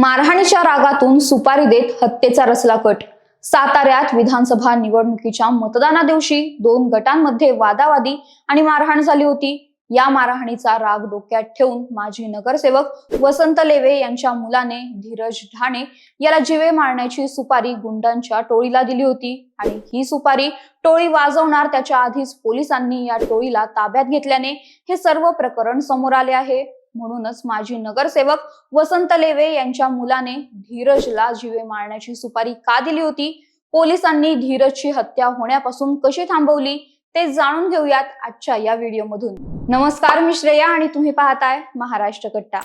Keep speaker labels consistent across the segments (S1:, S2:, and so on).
S1: मारहाणीच्या रागातून सुपारी देत हत्येचा रचला कट. साताऱ्यात विधानसभा निवडणुकीच्या मतदाना दिवशी दोन गटांमध्ये वादावादी आणि मारहाण झाली होती. या मारहाणीचा राग डोक्यात ठेवून माजी नगरसेवक वसंत लेवे यांच्या मुलाने धीरज ढाणे याला जिवे मारण्याची सुपारी गुंडांच्या टोळीला दिली होती आणि ही सुपारी टोळी वाजवणार त्याच्या आधीच पोलिसांनी या टोळीला ताब्यात घेतल्याने हे सर्व प्रकरण समोर आले आहे. म्हणूनच माजी नगरसेवक वसंत लेवे यांच्या मुलाने धीरजला जीवे मारण्याची सुपारी का दिली होती? पोलिसांनी धीरजची हत्या होण्यापासून कशी थांबवली? ते जाणून घेऊयात आजच्या या व्हिडिओमधून. नमस्कार मी श्रेया आणि तुम्ही पाहताय महाराष्ट्र कट्टा.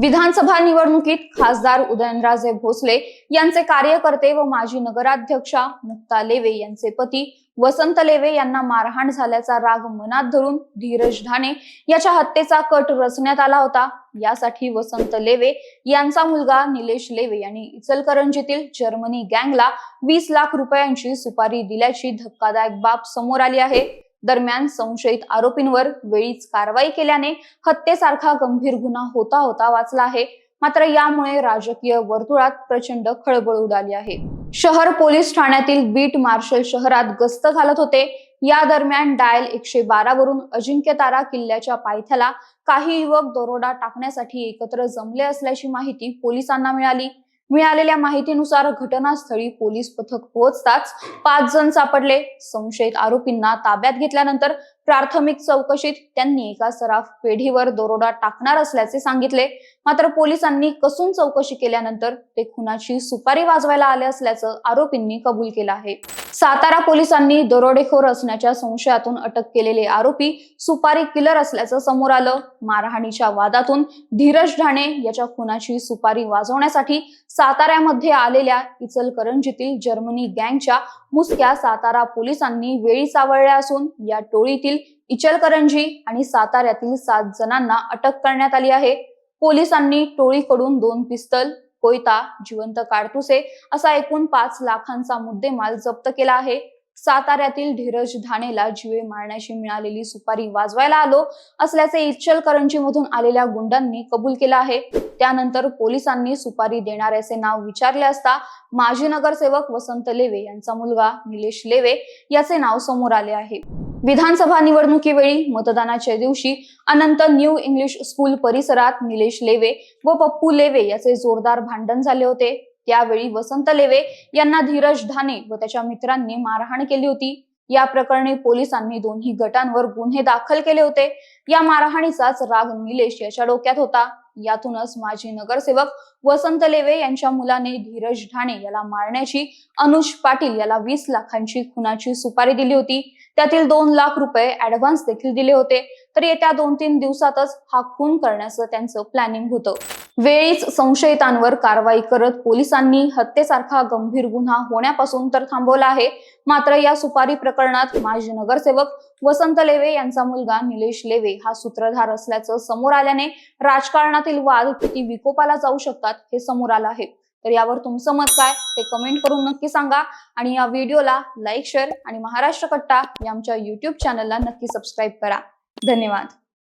S1: विधानसभा निवडणुकीत खासदार उदयनराजे भोसले यांचे कार्यकर्ते व माजी नगराध्यक्षा मुक्ता लेवे यांचे पती वसंत लेवे यांना मारहाण झाल्याचा राग मनात धरून धीरज ढाणे याच्या हत्येचा कट रचण्यात आला होता. यासाठी वसंत लेवे यांचा मुलगा निलेश लेवे यांनी इचलकरंजीतील जर्मनी गँगला वीस लाख रुपयांची सुपारी दिल्याची धक्कादायक बाब समोर आली आहे. दरम्यान संशयित आरोपींवर वेळीच कारवाई केल्याने हत्येसारखा गंभीर गुन्हा होता होता वाचला आहे. मात्र यामुळे राजकीय वर्तुळात प्रचंड खळबळ उडाली आहे. शहर पोलीस ठाण्यातील बीट मार्शल शहरात गस्त घालत होते. या दरम्यान डायल एकशे बारा वरून अजिंक्यतारा किल्ल्याच्या पायथ्याला काही युवक दरोडा टाकण्यासाठी एकत्र जमले असल्याची माहिती पोलिसांना मिळाली. मिळालेल्या माहितीनुसार घटनास्थळी पोलीस पथक पोहोचताच पाच जण सापडले. संशयित आरोपींना ताब्यात घेतल्यानंतर प्राथमिक चौकशीत त्यांनी एका सराफ पेढीवर दरोडा टाकणार असल्याचे सांगितले. मात्र पोलिसांनी कसून चौकशी केल्यानंतर ते खुनाची सुपारी वाजवायला आले असल्याचं आरोपींनी कबूल केलं आहे. सातारा पोलिसांनी दरोडेखोर असण्याच्या संशयातून अटक केलेले आरोपी सुपारी किलर असल्याचं समोर आलं. मारहाणीच्या वादातून धीरज ढाणे याच्या खुनाची सुपारी वाजवण्यासाठी साताऱ्यामध्ये आलेल्या इचलकरंजीतील जर्मनी गँगच्या मुसक्या सातारा पोलिसांनी वेळी सावळल्या असून या टोळीतील इचलकरंजी आणि साताऱ्यातील सात जणांना अटक करण्यात आली आहे. पोलिसांनी टोळीकडून दोन पिस्तल कोयता जिवंत काडतुसे असा एकूण पाच लाखांचा मुद्देमाल जप्त केला आहे. साताऱ्यातील धीरज धाणेला जीवे मारण्याची मिळालेली सुपारी वाजवायला आलो असल्याचे इचलकरंजी मधून आलेल्या गुंडांनी कबूल केलं आहे. त्यानंतर पोलिसांनी सुपारी देणाऱ्याचे नाव विचारले असता माजी नगरसेवक वसंत लेवे यांचा मुलगा निलेश लेवे याचे नाव समोर आले आहे. विधानसभा निवडणुकीवेळी मतदानाच्या दिवशी अनंत न्यू इंग्लिश स्कूल परिसरात निलेश लेवे व पप्पू लेवे याचे जोरदार भांडण झाले होते. त्यावेळी वसंत लेवे यांना धीरज धाने व त्याच्या मित्रांनी मारहाण केली होती. या प्रकरणी पोलिसांनी दोन्ही गटांवर गुन्हे दाखल केले होते. या मारहाणीचाच राग निलेश याच्या डोक्यात होता. यातूनच माजी नगरसेवक वसंत लेवे यांच्या मुलाने धीरज ढाणे याला मारण्याची अनुज पाटील याला वीस लाखांची खुनाची सुपारी दिली होती. त्यातील दोन लाख रुपये ऍडव्हान्स देखील दिले होते. तर येत्या दोन तीन दिवसातच हा खून करण्याचं त्यांचं प्लॅनिंग होतं. वेळीच संशयितांवर कारवाई करत पोलिसांनी हत्येसारखा गंभीर गुन्हा होण्यापासून तर थांबवला आहे. मात्र या सुपारी प्रकरणात माजी नगरसेवक वसंत लेवे यांचा मुलगा निलेश लेवे हा सूत्रधार असल्याचं समोर आल्याने राजकारणातील वाद किती विकोपाला जाऊ शकतात हे समोर आलं आहे. तर यावर तुमचं मत काय ते कमेंट करून नक्की सांगा आणि या व्हिडिओला लाईक शेअर आणि महाराष्ट्र कट्टा या आमच्या युट्यूब चॅनलला नक्की सबस्क्राईब करा. धन्यवाद.